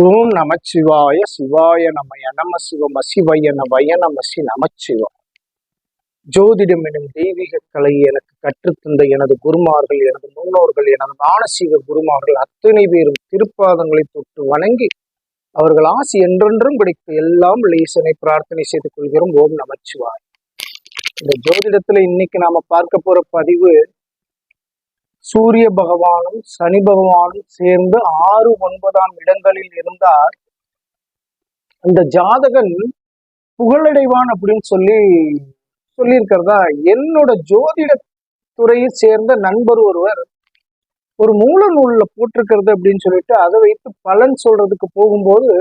ஓம் நமச்சிவாய சிவாய நமய நம சிவம சிவய நவய நமசி நமச்சிவா. ஜோதிடம் எனும் தெய்வீக கலையை எனக்கு கற்றுத்தந்த எனது குருமார்கள் எனது முன்னோர்கள் எனது மானசீக குருமார்கள் அத்தனை பேரும் திருப்பாதங்களை தொட்டு வணங்கி அவர்கள் ஆசி என்றென்றும் கிடைக்க எல்லாம் லேசனை பிரார்த்தனை செய்து கொள்கிறோம். ஓம் நமச்சிவாய். இந்த ஜோதிடத்துல இன்னைக்கு நாம பார்க்க போற பதிவு சூரிய பகவானும் சனி பகவானும் சேர்ந்து ஆறு ஒன்பதாம் இடங்களில் இருந்தார். அந்த ஜாதகன் புகழடைவான் அப்படின்னு சொல்லி சொல்லியிருக்கிறதா? என்னோட ஜோதிட துறையை சேர்ந்த நண்பர் ஒருவர் ஒரு மூல நூல்ல போட்டிருக்கிறது அப்படின்னு சொல்லிட்டு அதை வைத்து பலன் சொல்றதுக்கு போகும்போது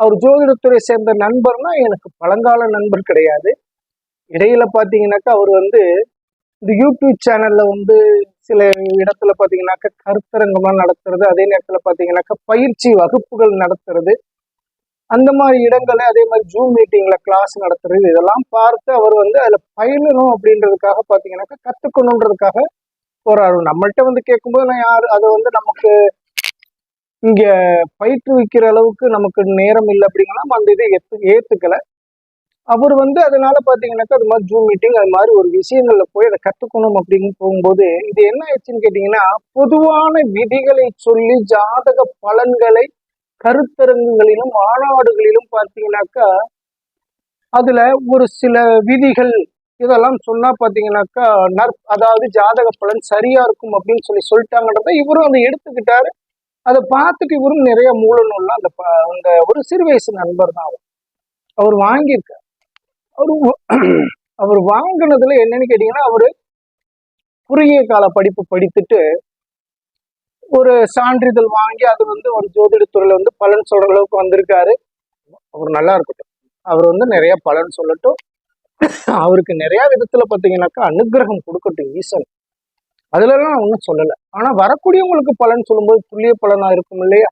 அவர் ஜோதிடத்துறை சேர்ந்த நண்பர்னா எனக்கு பழங்கால நண்பர் கிடையாது. இடையில பாத்தீங்கன்னாக்கா அவர் வந்து இந்த யூடியூப் சேனல்ல வந்து சில இடத்துல பாத்தீங்கன்னாக்கா கருத்தரங்கம்லாம் நடத்துறது அதே நேரத்துல பாத்தீங்கன்னாக்கா பயிற்சி வகுப்புகள் நடத்துறது. அந்த மாதிரி இடங்களை அதே மாதிரி ஜூம் மீட்டிங்ல கிளாஸ் நடத்துறது இதெல்லாம் பார்த்து அவர் வந்து அதுல பயிலணும் அப்படின்றதுக்காக பாத்தீங்கன்னாக்கா கத்துக்கணுன்றதுக்காக போறாரு. நம்மள்கிட்ட வந்து கேட்கும்போது நான் யாரு அதை வந்து நமக்கு இங்க பயிற்றுவிக்கிற அளவுக்கு நமக்கு நேரம் இல்லை அப்படிங்கன்னா நம்ம அந்த இதை ஏற்று ஏத்துக்கல. அவர் வந்து அதனால பாத்தீங்கன்னாக்கா அது மாதிரி ஜூம் மீட்டிங் அது மாதிரி ஒரு விஷயங்கள்ல போய் அதை கத்துக்கணும் அப்படின்னு போகும்போது இது என்ன ஆயிடுச்சுன்னு கேட்டீங்கன்னா பொதுவான விதிகளை சொல்லி ஜாதக பலன்களை கருத்தரங்குகளிலும் மாநாடுகளிலும் பார்த்தீங்கன்னாக்கா அதுல ஒரு சில விதிகள் இதெல்லாம் சொன்னா பாத்தீங்கன்னாக்கா நற் அதாவது ஜாதக பலன் சரியா இருக்கும் அப்படின்னு சொல்லி சொல்லிட்டாங்கன்றத இவரும் அதை எடுத்துக்கிட்டாரு. அதை பார்த்துட்டு இவரும் நிறைய மூல நூல்லாம் அந்த ப- அந்த ஒரு சிறு வயசு நண்பர் தான் அவர். அவர் வாங்கியிருக்கார். அவர் அவர் வாங்கினதுல என்னன்னு கேட்டீங்கன்னா அவரு குறுகிய கால படிப்பு படித்துட்டு ஒரு சான்றிதழ் வாங்கி அது வந்து ஒரு ஜோதிடத்துறையில வந்து பலன் சொல்ற அளவுக்கு வந்திருக்காரு. அவர் நல்லா இருக்கட்டும். அவர் வந்து நிறைய பலன் சொல்லட்டும். அவருக்கு நிறைய விதத்துல பாத்தீங்கன்னாக்கா அனுகிரகம் கொடுக்கட்டும் ஈசன். அதுலலாம் நான் ஒன்றும் சொல்லலை. ஆனா வரக்கூடியவங்களுக்கு பலன் சொல்லும்போது துல்லிய பலனா இருக்கும் இல்லையா?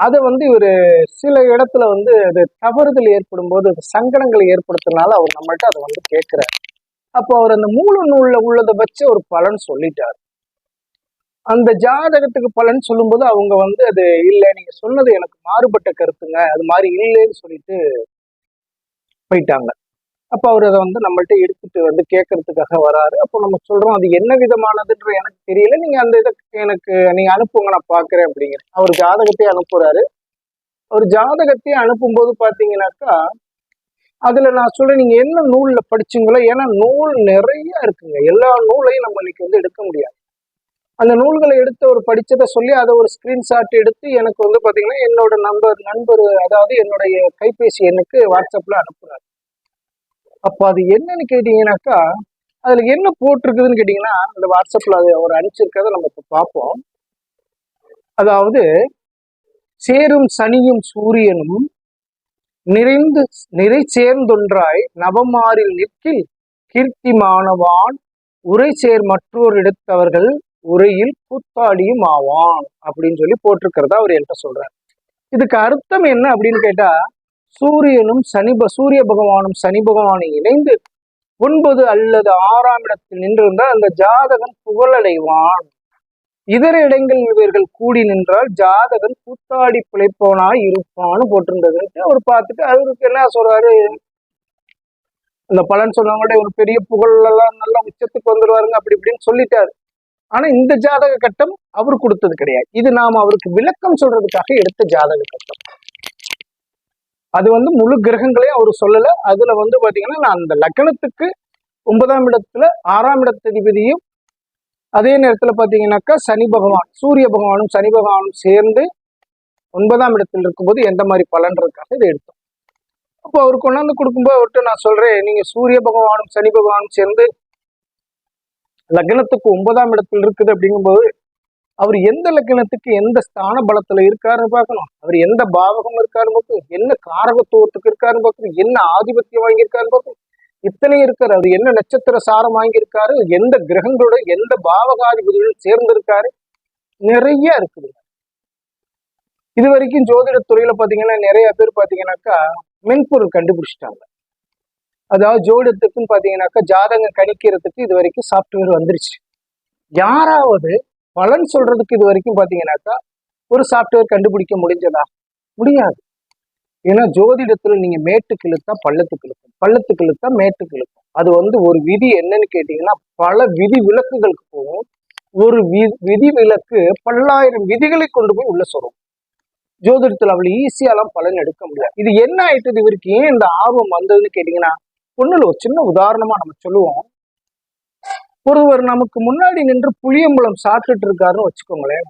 அதை வந்து இவர் சில இடத்துல வந்து அது தவறுதல் ஏற்படும் போது சங்கடங்களை ஏற்படுத்தினால அவர் நம்மள்ட்ட அதை வந்து கேட்கிறார் அப்போ அவர் அந்த மூல நூல்ல உள்ளதை வச்சு ஒரு பலன் சொல்லிட்டார். அந்த ஜாதகத்துக்கு பலன் சொல்லும்போது அவங்க வந்து அது இல்லை நீங்க சொன்னது எனக்கு மாறுபட்ட கருத்துங்க அது மாதிரி இல்லைன்னு சொல்லிட்டு போயிட்டாங்க. அப்போ அவர் அதை வந்து நம்மள்ட்ட எடுத்துட்டு வந்து கேட்கறதுக்காக வராரு. அப்போ நம்ம சொல்றோம் அது என்ன விதமானதுன்ற எனக்கு தெரியல. நீங்க அந்த இதை எனக்கு நீங்க அனுப்புங்க நான் பாக்குறேன் அப்படிங்கிற. அவர் ஜாதகத்தை அனுப்புறாரு. அவர் ஜாதகத்தை அனுப்பும்போது பாத்தீங்கன்னாக்கா அதுல நான் சொல்றேன் நீங்க என்ன நூல்ல படிச்சீங்களோ? ஏன்னா நூல் நிறைய இருக்குங்க. எல்லா நூலையும் நம்ம இன்னைக்கு வந்து எடுக்க முடியாது. அந்த நூல்களை எடுத்து ஒரு படிச்சதை சொல்லி அதை ஒரு ஸ்கிரீன்ஷாட் எடுத்து எனக்கு வந்து பாத்தீங்கன்னா என்னோட நண்பர் நண்பர் அதாவது என்னுடைய கைபேசி எண்ணுக்கு வாட்ஸ்அப்ல அனுப்புறாரு. அப்போ அது என்னன்னு கேட்டீங்கன்னாக்கா அதுல என்ன போட்டிருக்குதுன்னு கேட்டீங்கன்னா அந்த வாட்ஸ்அப்ல அது அவர் அனுப்பிச்சிருக்கிறத நம்ம இப்போ பார்ப்போம். அதாவது சேரும் சனியும் சூரியனும் நிறைந்து நிறை சேர்ந்தொன்றாய் நவமாரில் நிற்கில் கீர்த்திமானவான் உரை சேர் மற்றோர் எடுத்தவர்கள் உரையில் கூத்தாடியும் ஆவான் அப்படின்னு சொல்லி போட்டிருக்கிறதா அவர் என்கிட்ட சொல்றார். இதுக்கு அர்த்தம் என்ன அப்படின்னு கேட்டா சூரியனும் சனி ப- சூரிய பகவானும் சனி பகவானும் இணைந்து ஒன்பது அல்லது ஆறாம் இடத்தில் நின்றிருந்தால் அந்த ஜாதகன் புகழடைவான். இதர இடங்களில் இவர்கள் கூடி நின்றால் ஜாதகன் கூத்தாடி பிழைப்பவனாய் இருப்பான்னு போட்டிருந்ததுன்ட்டு அவர் பார்த்துட்டு அவருக்கு என்ன சொல்றாரு? அந்த பலன் சொன்னவங்கள்ட்ட ஒரு பெரிய புகழ் எல்லாம் நல்லா உச்சத்துக்கு வந்துருவாருங்க அப்படி இப்படின்னு சொல்லிட்டாரு. ஆனா இந்த ஜாதக கட்டம் அவர் கொடுத்தது கிடையாது. இது நாம அவருக்கு விளக்கம் சொல்றதுக்காக எடுத்த ஜாதக கட்டம். அது வந்து முழு கிரகங்களையும் அவர் சொல்லல. அதுல வந்து பாத்தீங்கன்னா நான் அந்த லக்கணத்துக்கு ஒன்பதாம் இடத்துல ஆறாம் இடத்ததிபதியும் அதே நேரத்துல பாத்தீங்கன்னாக்கா சனி பகவான் சூரிய பகவானும் சனி பகவானும் சேர்ந்து ஒன்பதாம் இடத்தில் இருக்கும்போது எந்த மாதிரி பலன்றதுக்காக இதை எடுத்தோம். அப்போ அவர் கொண்டாந்து கொடுக்கும்போது அவர்கிட்ட நான் சொல்றேன் நீங்க சூரிய பகவானும் சனி பகவானும் சேர்ந்து லக்னத்துக்கு ஒன்பதாம் இடத்தில் இருக்குது அப்படிங்கும்போது அவர் எந்த லக்கணத்துக்கு எந்த ஸ்தான பலத்துல இருக்காருன்னு பார்க்கணும். அவர் எந்த பாவகம் இருக்காருன்னு பார்க்கணும். என்ன காரகத்துவத்துக்கு இருக்காருன்னு பார்க்கணும். என்ன ஆதிபத்தியம் வாங்கியிருக்காருன்னு பார்க்கணும். இத்தனை இருக்காரு அவர் என்ன நட்சத்திர சாரம் வாங்கியிருக்காரு? எந்த கிரகங்களோட எந்த பாவகாதிபதிகளும் சேர்ந்திருக்காரு? நிறைய இருக்குது. இது வரைக்கும் ஜோதிட துறையில பாத்தீங்கன்னா நிறைய பேர் பாத்தீங்கன்னாக்கா மென்பொருள் கண்டுபிடிச்சிட்டாங்க. அதாவது ஜோதிடத்துக்குன்னு பாத்தீங்கன்னாக்கா ஜாதகம் கணிக்கிறதுக்கு இது வரைக்கும் சாஃப்ட்வேர் வந்துருச்சு. யாராவது பலன் சொல்றதுக்கு இது வரைக்கும் பார்த்தீங்கன்னாக்கா ஒரு சாஃப்ட்வேர் கண்டுபிடிக்க முடிஞ்சதா? முடியாது. ஏன்னா ஜோதிடத்துல நீங்க மேட்டுக்கு இழுத்தா பள்ளத்துக்கு இழுக்கும் பள்ளத்துக்கு இழுத்தா மேட்டுக்கு இழுக்கும் அது வந்து ஒரு விதி என்னன்னு கேட்டீங்கன்னா பல விதி விலக்குகளுக்கு போகும். ஒரு வி விதி விலக்கு பல்லாயிரம் விதிகளை கொண்டு போய் உள்ள சொல்லும் ஜோதிடத்துல அவ்வளோ ஈஸியாலாம் பலன் எடுக்க முடியாது இது என்ன ஆயிட்டது இவருக்கு? ஏன் இந்த ஆர்வம் வந்ததுன்னு கேட்டீங்கன்னா பொண்ணுல ஒரு சின்ன உதாரணமா நம்ம சொல்லுவோம். ஒருவர் நமக்கு முன்னாடி நின்று புளியம்பழம் சாப்பிட்டுட்டு இருக்காருன்னு வச்சுக்கோங்களேன்.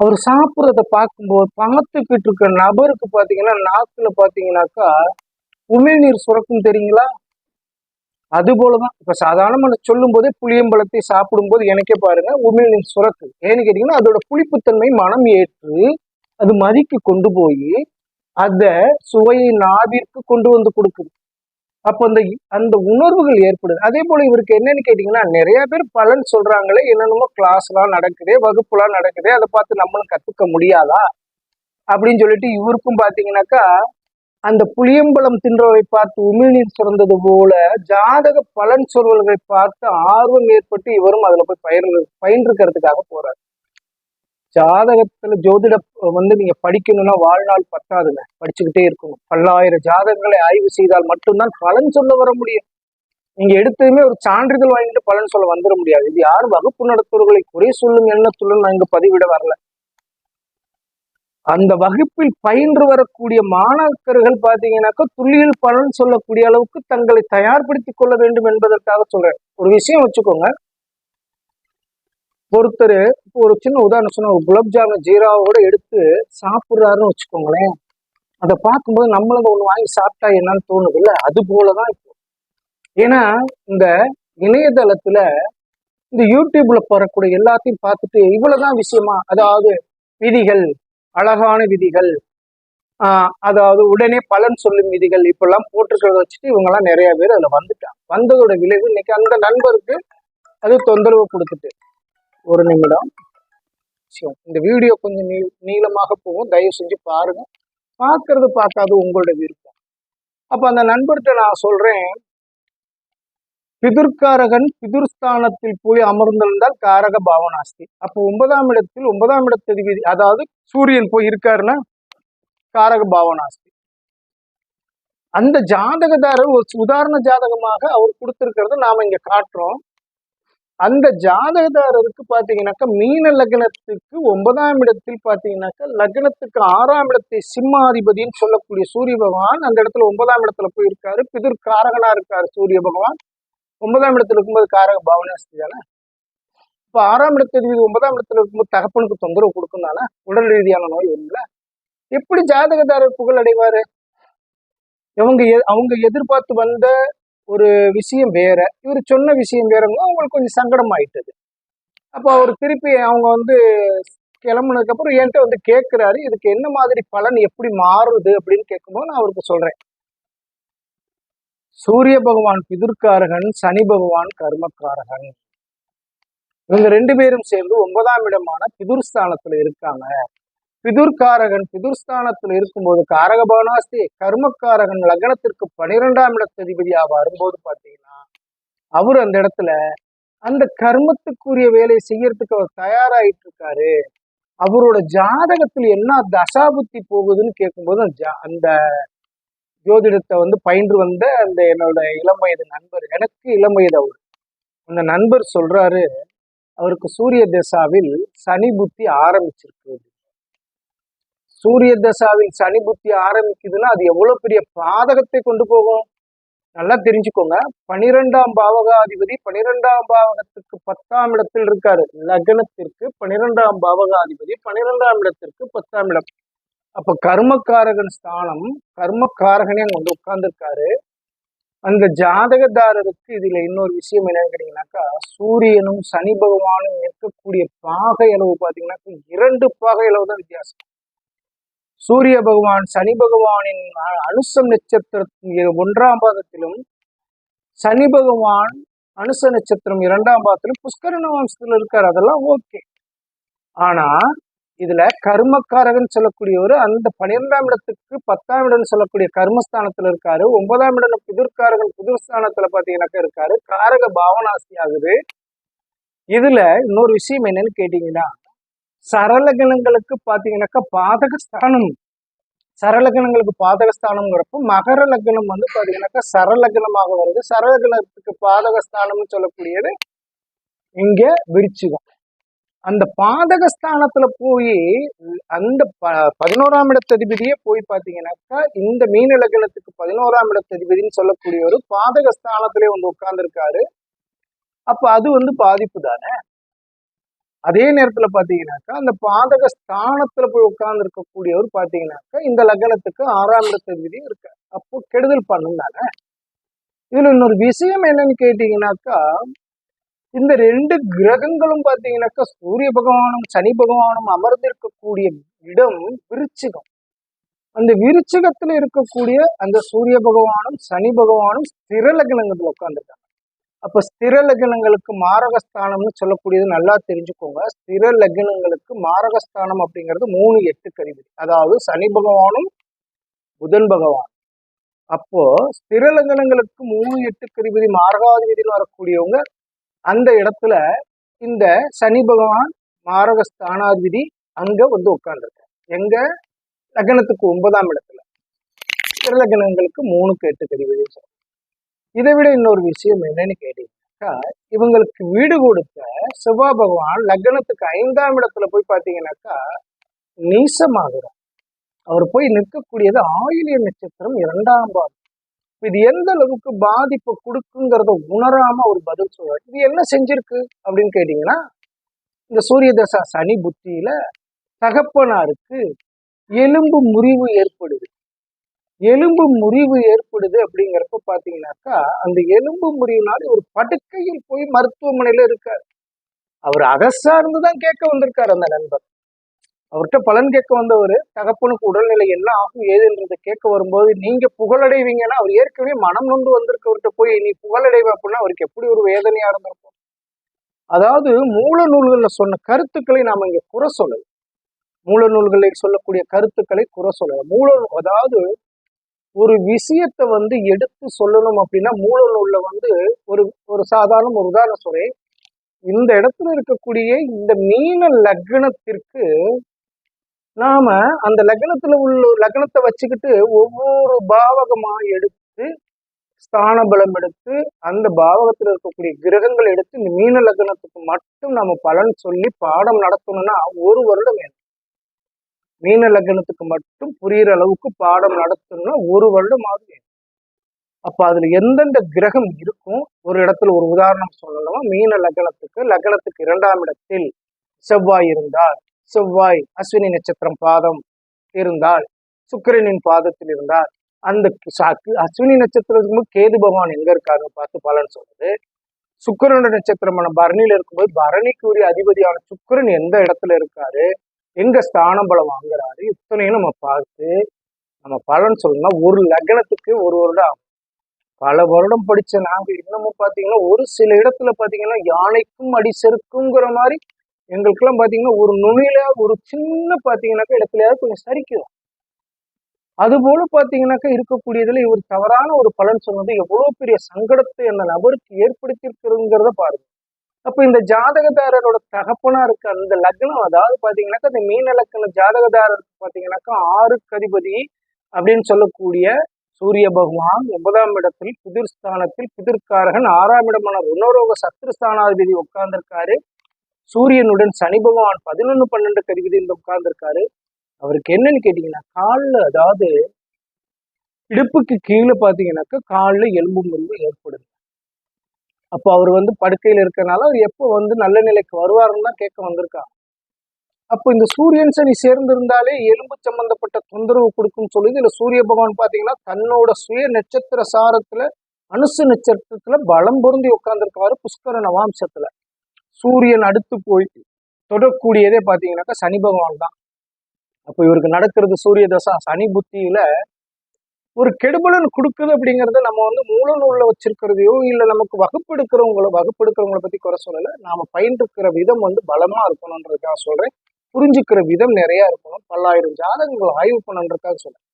அவர் சாப்பிட்றத பார்க்கும்போது பார்த்துக்கிட்டு இருக்க நபருக்கு பார்த்தீங்கன்னா நாக்கில் பார்த்தீங்கன்னாக்கா உமிழ்நீர் சுரக்கும் தெரியுங்களா? அது போலதான். இப்ப சாதாரண சொல்லும் போதே புளியம்பழத்தை சாப்பிடும்போது எனக்கே பாருங்க உமிழ்நீர் சுரக்கு. ஏன்னு கேட்டீங்கன்னா அதோட புளிப்புத்தன்மை மனம் ஏற்று அது மதிக்கு கொண்டு போய் அதை சுவையை நாவிற்கு கொண்டு வந்து கொடுக்குது. அப்போ அந்த அந்த உணர்வுகள் ஏற்படுது. அதே போல இவருக்கு என்னன்னு கேட்டீங்கன்னா நிறைய பேர் பலன் சொல்றாங்களே என்னென்னமோ கிளாஸ்லாம் நடக்குதே வகுப்புலாம் நடக்குதே அதை பார்த்து நம்மளும் கத்துக்க முடியாதா? அப்படின்னு சொல்லிட்டு இவருக்கும் பாத்தீங்கன்னாக்கா அந்த புளியம்பழம் தின்றவை பார்த்து உமிழ்நீர் சுரந்தது போல ஜாதக பலன் சொல்வர்களை பார்த்து ஆர்வம் ஏற்பட்டு இவரும் அதுல போய் பயிர் பயின்றுக்கிறதுக்காக போறாரு. ஜாதகத்துல ஜோதிட வந்து நீங்க படிக்கணும்னா வாழ்நாள் பத்தாதுங்க. படிச்சுக்கிட்டே இருக்கணும். பல்லாயிரம் ஜாதகங்களை ஆய்வு செய்தால் மட்டும்தான் பலன் சொல்ல வர முடியும். நீங்க எடுத்ததுமே ஒரு சான்றிதழ் வாங்கிட்டு பலன் சொல்ல வந்துட முடியாது. இது யார் வகுப்பு நடத்துவர்களை குறை சொல்லும் எண்ணத்துடன் நான் இங்க பதிவிட வரல. அந்த வகுப்பில் பயின்று வரக்கூடிய மாணாக்கர்கள் பாத்தீங்கன்னாக்கா துல்லியல் பலன் சொல்லக்கூடிய அளவுக்கு தங்களை தயார்படுத்திக் கொள்ள வேண்டும் என்பதற்காக சொல்றேன். ஒரு விஷயம் வச்சுக்கோங்க. ஒருத்தர் இப்போ ஒரு சின்ன உதாரணம் சொன்ன ஒரு குலாப் ஜாமுன் ஜீராவோட எடுத்து சாப்பிட்றாருன்னு வச்சுக்கோங்களேன். அதை பார்க்கும்போது நம்மளும் ஒன்று வாங்கி சாப்பிட்டா என்னன்னு தோணுது இல்லை அது போலதான் இப்போ. ஏன்னா இந்த இணையதளத்துல இந்த யூடியூப்ல போறக்கூடிய எல்லாத்தையும் பார்த்துட்டு இவ்வளவுதான் விஷயமா? அதாவது விதிகள் அழகான விதிகள் ஆஹ் அதாவது உடனே பலன் சொல்லும் விதிகள் இப்பெல்லாம் போட்டிருக்கிறத வச்சுட்டு இவங்கெல்லாம் நிறைய பேர் அதுல வந்துட்டாங்க. வந்ததோட விளைவு இன்னைக்கு அந்த நண்பருக்கு அது தொந்தரவு கொடுத்துட்டு. ஒரு நிமிடம். இந்த வீடியோ கொஞ்சம் நீ நீளமாக போகும். தயவு செஞ்சு பாருங்க. பார்க்கறது பார்க்காது உங்களோட விருப்பம். அப்ப அந்த நண்பர்கிட்ட நான் சொல்றேன். பிதுர்காரகன் பிதுர்ஸ்தானத்தில் போய் அமர்ந்திருந்தால் காரக பாவனாஸ்தி. அப்போ ஒன்பதாம் இடத்தில் ஒன்பதாம் இடத்ததிபதி அதாவது சூரியன் போய் இருக்காருன்னா காரக பாவனாஸ்தி. அந்த ஜாதகதாரர் ஒரு உதாரண ஜாதகமாக அவர் கொடுத்திருக்கிறத நாம இங்க காட்டுறோம். அந்த ஜாதகதாரருக்கு பார்த்தீங்கன்னாக்கா மீன லக்னத்துக்கு ஒன்பதாம் இடத்தில் பார்த்தீங்கன்னாக்கா லக்னத்துக்கு ஆறாம் இடத்தை சிம்மாதிபதினு சொல்லக்கூடிய சூரிய பகவான் அந்த இடத்துல ஒன்பதாம் இடத்துல போய் இருக்காரு பிதிர் காரகனா இருக்காரு சூரிய பகவான். ஒன்பதாம் இடத்துல இருக்கும்போது காரக பாவனாஸ்தி தானே? இப்போ ஆறாம் இடத்துல ஒன்பதாம் இடத்துல இருக்கும்போது தகப்பனுக்கு தொந்தரவு கொடுக்கும் தானே? உடல் ரீதியான நோய் வரும்ல. எப்படி ஜாதகதாரர் புகழ் அடைவாரு இவங்க எ- அவங்க எதிர்பார்த்து வந்த ஒரு விஷயம் வேற இவர் சொன்ன விஷயம் வேறங்க அவங்களுக்கு கொஞ்சம் சங்கடம் ஆயிட்டது அப்போ அவர் திருப்பி அவங்க வந்து கிளம்புனதுக்கப்புறம் என்கிட்ட வந்து கேட்குறாரு இதுக்கு என்ன மாதிரி பலன் எப்படி மாறுது அப்படின்னு கேட்கும்போது நான் அவருக்கு சொல்றேன். சூரிய பகவான் பிதுர்காரகன் சனி பகவான் கர்மக்காரகன். இவங்க ரெண்டு பேரும் சேர்ந்து ஒன்பதாம் இடமான பிதுர்ஸ்தானத்துல இருக்காங்க. பிதுர்காரகன் பிதுர்ஸ்தானத்தில் இருக்கும்போது காரகபானாஸ்தி கர்மக்காரகன் லக்னத்திற்கு பனிரெண்டாம் இடத்ததிபதியா வரும்போது பார்த்தீங்கன்னா அவர் அந்த இடத்துல அந்த கர்மத்துக்குரிய வேலையை செய்யறதுக்கு அவர் தயாராகிட்டு இருக்காரு அவரோட ஜாதகத்தில் என்ன தசாபுத்தி போகுதுன்னு கேட்கும்போது அந்த ஜா- அந்த ஜோதிடத்தை வந்து பயின்று வந்த அந்த என்னோட இளம் வயது நண்பர் எனக்கு இளம் வயது அவர். அந்த நண்பர் சொல்றாரு அவருக்கு சூரிய தசாவில் சனி புத்தி ஆரம்பிச்சிருக்கு சூரிய தசாவில் சனி புத்தி ஆரம்பிக்குதுன்னா அது எவ்வளவு பெரிய பாதகத்தை கொண்டு போகும்? நல்லா தெரிஞ்சுக்கோங்க. பனிரெண்டாம் பாவகாதிபதி பனிரெண்டாம் பாவகத்துக்கு பத்தாம் இடத்தில் இருக்காரு. லக்னத்திற்கு பனிரெண்டாம் பாவகாதிபதி பனிரெண்டாம் இடத்திற்கு பத்தாம் இடம். அப்ப கர்மக்காரகன் ஸ்தானம் கர்மக்காரகனே அங்க வந்து உட்கார்ந்துருக்காரு. அந்த ஜாதகதாரருக்கு இதுல இன்னொரு விஷயம் என்னன்னு கேட்டீங்கன்னாக்கா சூரியனும் சனி பகவானும் இருக்கக்கூடிய பாகை அளவு பாத்தீங்கன்னாக்கா இரண்டு பாகை அளவு தான் வித்தியாசம். சூரிய பகவான் சனி பகவானின் அ- அனுசம் நட்சத்திரத்தின் ஒன்றாம் பாதத்திலும் சனி பகவான் அனுச நட்சத்திரம் இரண்டாம் பாதத்திலும் புஷ்கரண வம்சத்துல இருக்கார். அதெல்லாம் ஓகே. ஆனா இதுல கர்மக்காரகன் சொல்லக்கூடியவர் அந்த பன்னிரெண்டாம் இடத்துக்கு பத்தாம் இடம் சொல்லக்கூடிய கர்மஸ்தானத்துல இருக்காரு. ஒன்பதாம் இடம் புதிர்காரகன் புதிர்ஸ்தானத்துல பாத்தீங்கன்னாக்கா இருக்காரு. காரக பாவனாசி ஆகுது. இதுல இன்னொரு விஷயம் என்னன்னு கேட்டீங்கன்னா சரலகணங்களுக்கு பாத்தீங்கன்னாக்கா பாதகஸ்தானம். சரலகணங்களுக்கு பாதகஸ்தானம்ங்கிறப்போ மகர லக்னம் வந்து பாத்தீங்கன்னாக்கா சரலகணமாக வருது. சரலகணத்துக்கு பாதகஸ்தானம்னு சொல்லக்கூடியது இங்க விருச்சிகம். அந்த பாதகஸ்தானத்துல போய் அந்த ப- பதினோராம் இடத்ததிபதியே போய் பாத்தீங்கன்னாக்கா இந்த மீன லக்னத்துக்கு பதினோராம் இடத்ததிபதினு சொல்லக்கூடிய ஒரு பாதகஸ்தானத்திலே வந்து உட்கார்ந்துருக்காரு. அப்ப அது வந்து பாதிப்பு தானே? அதே நேரத்துல பாத்தீங்கன்னாக்கா அந்த பாதக ஸ்தானத்துல போய் உட்கார்ந்து இருக்கக்கூடியவர் பாத்தீங்கன்னாக்கா இந்த லக்னத்துக்கு ஆறாம் இடத்ததிபதி இருக்கு. அப்போ கெடுதல் பண்ணும் தானே இதுல இன்னொரு விஷயம் என்னன்னு கேட்டீங்கன்னாக்கா இந்த ரெண்டு கிரகங்களும் பாத்தீங்கன்னாக்கா சூரிய பகவானும் சனி பகவானும் அமர்ந்திருக்கக்கூடிய இடம் விருச்சிகம். அந்த விருச்சிகத்துல இருக்கக்கூடிய அந்த சூரிய பகவானும் சனி பகவானும் ஸ்திர லக்னங்கத்துல உட்கார்ந்துருக்காங்க. அப்ப ஸ்திர லக்னங்களுக்கு மாரகஸ்தானம்னு சொல்லக்கூடியது நல்லா தெரிஞ்சுக்கோங்க. ஸ்திர லக்னங்களுக்கு மாரகஸ்தானம் அப்படிங்கிறது மூணு எட்டு கருவி. அதாவது சனி பகவானும் புதன் பகவான். அப்போ ஸ்திர லக்னங்களுக்கு மூணு எட்டு கருவிதி மாரகாதிபதினு வரக்கூடியவங்க அந்த இடத்துல இந்த சனி பகவான் மாரக ஸ்தானாதிபதி அங்க வந்து உட்கார்ந்துருக்காங்க எங்க? லக்னத்துக்கு ஒன்பதாம் இடத்துல. ஸ்திர லக்னங்களுக்கு மூணுக்கு எட்டு கருவிதின்னு இதை விட இன்னொரு விஷயம் என்னன்னு கேட்டீங்கன்னாக்கா இவங்களுக்கு வீடு கொடுத்த செவ்வாய் பகவான் லக்னத்துக்கு ஐந்தாம் இடத்துல போய் பார்த்தீங்கன்னாக்கா நீசமாகிறார். அவர் போய் நிற்கக்கூடியது ஆயுளிய நட்சத்திரம் இரண்டாம் பாதம் இது எந்த அளவுக்கு பாதிப்பு கொடுக்குங்கிறத உணராம ஒரு பதில் சொல்றாரு. இது என்ன செஞ்சிருக்கு அப்படின்னு கேட்டீங்கன்னா இந்த சூரிய தசா சனி புத்தியில தகப்பனாருக்கு எலும்பு முறிவு ஏற்படுது. எலும்பு முறிவு ஏற்படுது அப்படிங்கிறப்ப பாத்தீங்கன்னாக்கா அந்த எலும்பு முறிவுனால ஒரு படுக்கையில் போய் மருத்துவமனையில இருக்கார். அவர் அதை தான் கேட்க வந்திருக்காரு அந்த நண்பர். அவர்கிட்ட பலன் கேட்க வந்தவர் தகப்பனுக்கு உடல்நிலை என்ன ஆகும் ஏதுன்றதை கேட்க வரும்போது நீங்க புகழடைவீங்கன்னா அவர் ஏற்கனவே மனம் நொந்து வந்திருக்கவர்கிட்ட போய் நீ புகழடைவ? அப்படின்னா அவருக்கு எப்படி ஒரு வேதனையா இருந்திருக்கும். அதாவது மூல நூல்களில் சொன்ன கருத்துக்களை நாம் இங்கே குறை சொல்லல. மூல நூல்களில் சொல்லக்கூடிய கருத்துக்களை குறை சொல்லல. மூல அதாவது ஒரு விஷயத்த வந்து எடுத்து சொல்லணும் அப்படின்னா மூல நூல்ல வந்து ஒரு ஒரு சாதாரண ஒரு உதாரணம் சொல்றேன். இந்த இடத்துல இருக்கக்கூடிய இந்த மீன லக்னத்திற்கு நாம அந்த லக்னத்துல உள்ள லக்னத்தை வச்சுக்கிட்டு ஒவ்வொரு பாவகமா எடுத்து ஸ்தான பலம் எடுத்து அந்த பாவகத்துல இருக்கக்கூடிய கிரகங்கள் எடுத்து இந்த மீன லக்னத்துக்கு மட்டும் நம்ம பலன் சொல்லி பாடம் நடத்தணும்னா ஒரு வருடம் வேணும். மீன லக்னத்துக்கு மட்டும் புரியிற அளவுக்கு பாடம் நடத்தணும்னா ஒரு வருடம் ஆகும் அப்ப அதுல எந்தெந்த கிரகம் இருக்கும்? ஒரு இடத்துல ஒரு உதாரணம் சொல்லலாம் மீன லக்னத்துக்கு லக்னத்துக்கு இரண்டாம் இடத்தில் செவ்வாய் இருந்தால் செவ்வாய் அஸ்வினி நட்சத்திரம் பாதம் இருந்தால் சுக்கிரனின் பாதத்தில் இருந்தால் அந்த அஸ்வினி நட்சத்திரத்துக்கு கேது பகவான் எங்க இருக்காங்க பார்த்து பலன் சொல்றது சுக்கிரனோட நட்சத்திரமான பரணியில இருக்கும்போது பரணிக்குரிய அதிபதியான சுக்கிரன் எந்த இடத்துல இருக்காரு? எங்க ஸ்தானம் பலம் வாங்குறாரு? இத்தனையும் நம்ம பார்த்து நம்ம பலன் சொல்லணும்னா ஒரு லக்னத்துக்கு ஒரு வருடம். ஆகும். பல வருடம் படிச்ச நாங்க இன்னமும் பாத்தீங்கன்னா ஒரு சில இடத்துல பாத்தீங்கன்னா யானைக்கும் அடி செருக்குங்கிற மாதிரி எங்களுக்கெல்லாம் பாத்தீங்கன்னா ஒரு நுனியில ஒரு சின்ன பாத்தீங்கன்னாக்கா இடத்துலயாவது கொஞ்சம் சரிக்கும். அது போல பாத்தீங்கன்னாக்கா இருக்கக்கூடியதுல இவர் தவறான ஒரு பலன் சொன்னது எவ்வளவு பெரிய சங்கடத்தை அந்த நபருக்கு ஏற்படுத்தியிருக்கிறதுங்கிறத பாருங்க. அப்போ இந்த ஜாதகதாரரோட தகப்பனா இருக்க அந்த லக்னம் அதாவது பாத்தீங்கன்னாக்கா இந்த மீன லக்ன ஜாதகதாரர் பாத்தீங்கன்னாக்கா ஆறு கதிபதி அப்படின்னு சொல்லக்கூடிய சூரிய பகவான் ஒன்பதாம் இடத்தில் பிதிர்ஸ்தானத்தில் பிதிர்காரகன் ஆறாம் இடமான ருணரோக சத்ருஸ்தானாதிபதி உட்கார்ந்திருக்காரு. சூரியனுடன் சனி பகவான் பதினொன்னு பன்னெண்டு கதிபதியில் உட்கார்ந்திருக்காரு. அவருக்கு என்னன்னு கேட்டீங்கன்னா காலில் அதாவது இடுப்புக்கு கீழே பாத்தீங்கன்னாக்கா காலில் எலும்பு முறிவு ஏற்படுது. அப்போ அவர் வந்து படுக்கையில் இருக்கனால அவர் எப்போ வந்து நல்ல நிலைக்கு வருவாருன்னு தான் கேட்க வந்திருக்கா அப்போ இந்த சூரியன் சனி சேர்ந்திருந்தாலே எலும்பு சம்பந்தப்பட்ட தொந்தரவு கொடுக்கும்னு சொல்லி இதுல சூரிய பகவான் பார்த்தீங்கன்னா தன்னோட சுய நட்சத்திர சாரத்துல அனுசு நட்சத்திரத்துல பலம் பொருந்தி உட்கார்ந்துருக்காரு புஷ்கர நவாம்சத்துல. சூரியன் அடுத்து போய் தொடக்கூடியதே பார்த்தீங்கன்னாக்கா சனி பகவான் தான். அப்போ இவருக்கு நடக்கிறது சூரிய தசா சனி புத்தியில ஒரு கெடுபலன் கொடுக்குது அப்படிங்கிறத நம்ம வந்து மூல நூலில் வச்சிருக்கிறதையோ இல்லை நமக்கு வகுப்பெடுக்கிறவங்களோ வகுப்பெடுக்கிறவங்கள பற்றி குறை சொல்லலை. நாம் பயின்றுக்கிற விதம் வந்து பலமாக இருக்கணுன்றதுக்காக சொல்கிறேன் புரிஞ்சுக்கிற விதம் நிறையா இருக்கணும். பல்லாயிரம் ஜாதகங்களை ஆய்வு பண்ணன்றதுக்காக சொல்கிறேன்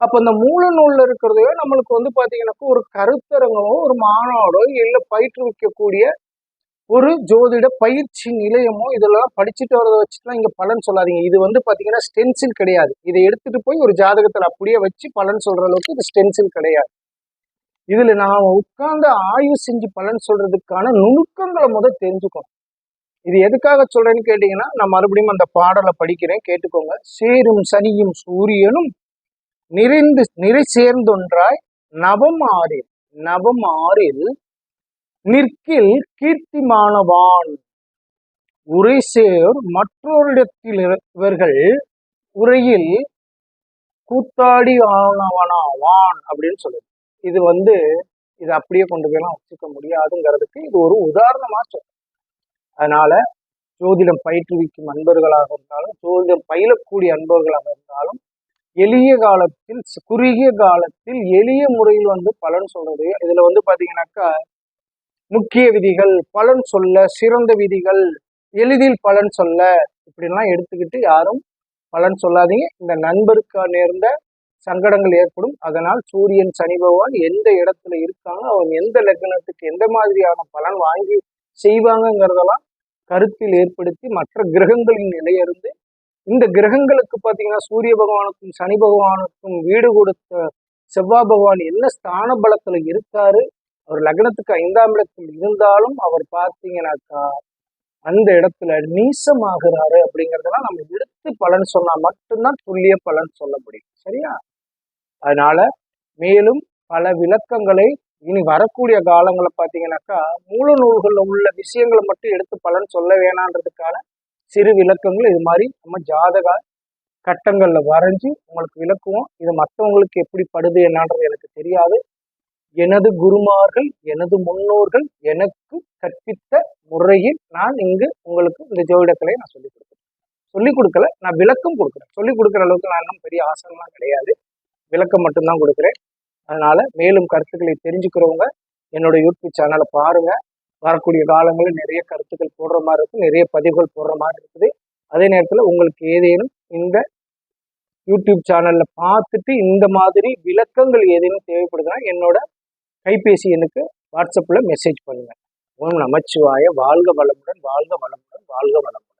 அப்போ இந்த மூல நூலில் இருக்கிறதையோ நம்மளுக்கு வந்து பார்த்தீங்கன்னாக்கா ஒரு கருத்தரங்கமோ ஒரு மாநாடோ இல்லை பயிற்றுவிக்கக்கூடிய ஒரு ஜோதிட பயிற்சி நிலையமோ இதெல்லாம் படிச்சுட்டு வரதை வச்சுட்டுலாம் இங்கே பலன் சொல்லாதீங்க. இது வந்து பார்த்தீங்கன்னா ஸ்டென்சில் கிடையாது. இதை எடுத்துகிட்டு போய் ஒரு ஜாதகத்தில் அப்படியே வச்சு பலன் சொல்கிற அளவுக்கு இது ஸ்டென்சில் கிடையாது. இதில் நாம் உட்கார்ந்து ஆய்வு செஞ்சு பலன் சொல்கிறதுக்கான நுணுக்கங்களை முதல் தெரிஞ்சுக்கணும். இது எதுக்காக சொல்கிறேன்னு கேட்டிங்கன்னா நான் மறுபடியும் அந்த பாடலை படிக்கிறேன் கேட்டுக்கோங்க. சேரும் சனியும் சூரியனும் நிறைந்து நிறை சேர்ந்தொன்றாய் நவம் ஆறில் நவம் ஆறில் நிற்கில் கீர்த்திமானவான். உரை சேர் மற்றொரிடத்தில் இவர்கள் உரையில் கூத்தாடி ஆனவனாவான் அப்படின்னு சொல்லுது. இது வந்து இது அப்படியே கொண்டு போயெல்லாம் வச்சுக்க முடியாதுங்கிறதுக்கு இது ஒரு உதாரணமா சொல்றேன் அதனால ஜோதிடம் பயிற்றுவிக்கும் அன்பர்களாக இருந்தாலும் ஜோதிடம் பயிலக்கூடிய அன்பர்களாக இருந்தாலும் எளிய காலத்தில் குறுகிய காலத்தில் எளிய முறையில் வந்து பலன் சொல்றது. இதுல வந்து பாத்தீங்கன்னாக்கா முக்கிய விதிகள் பலன் சொல்ல சிறந்த விதிகள் எளிதில் பலன் சொல்ல இப்படிலாம் எடுத்துக்கிட்டு யாரும் பலன் சொல்லாதீங்க. இந்த நண்பருக்கு நேர்ந்த சங்கடங்கள் ஏற்படும். அதனால் சூரியன் சனி பகவான் எந்த இடத்துல இருக்காங்க அவங்க எந்த லக்னத்துக்கு எந்த மாதிரியான பலன் வாங்கி செய்வாங்கங்கிறதெல்லாம் கருத்தில் ஏற்படுத்தி மற்ற கிரகங்களின் நிலையிருந்து இந்த கிரகங்களுக்கு பார்த்தீங்கன்னா சூரிய பகவானுக்கும் சனி பகவானுக்கும் வீடு கொடுத்த செவ்வாய் பகவான் என்ன ஸ்தான பலத்தில் இருக்காரு அவர் லக்னத்துக்கு ஐந்தாம் இடத்தில் இருந்தாலும் அவர் பார்த்தீங்கன்னாக்கா அந்த இடத்துல நீசமாகிறாரு அப்படிங்கிறதெல்லாம் நம்ம எடுத்து பலன் சொன்னா மட்டும்தான் துல்லிய பலன் சொல்ல முடியும். சரியா? அதனால மேலும் பல விளக்கங்களை இனி வரக்கூடிய காலங்களை பார்த்தீங்கன்னாக்கா மூல நூல்களில் உள்ள விஷயங்களை மட்டும் எடுத்து பலன் சொல்ல வேணான்றதுக்கான சிறு விளக்கங்கள் இது மாதிரி நம்ம ஜாதக கட்டங்களில் வரைஞ்சி உங்களுக்கு விளக்குவோம். இது மற்றவங்களுக்கு எப்படி படுது என்னான்றது எனக்கு தெரியாது. எனது குருமார்கள் எனது முன்னோர்கள் எனக்கு கற்பித்த முறையில் நான் இங்கு உங்களுக்கு இந்த ஜோதிடக்கலை நான் சொல்லிக் கொடுக்குறேன். சொல்லிக் கொடுக்கல நான் விளக்கம் கொடுக்குறேன். சொல்லிக் கொடுக்குற அளவுக்கு நான் இன்னும் பெரிய ஆசனம்லாம் கிடையாது. விளக்கம் மட்டும்தான் கொடுக்குறேன். அதனால மேலும் கருத்துக்களை தெரிஞ்சுக்கிறவங்க என்னோட யூடியூப் சேனலை பாருங்க. வரக்கூடிய காலங்களில் நிறைய கருத்துக்கள் போடுற மாதிரி இருக்கும் நிறைய பதிவுகள் போடுற மாதிரி இருக்குது. அதே நேரத்தில் உங்களுக்கு ஏதேனும் இந்த யூடியூப் சேனலில் பார்த்துட்டு இந்த மாதிரி விளக்கங்கள் ஏதேனும் தேவைப்படுதுன்னா என்னோட கைபேசி எனக்கு வாட்ஸ்அப்பில் மெசேஜ் பண்ணுங்கள் ஓம் நமச்சிவாய. வாழ்க வளமுடன் வாழ்க வளமுடன் வாழ்க வளமுடன்.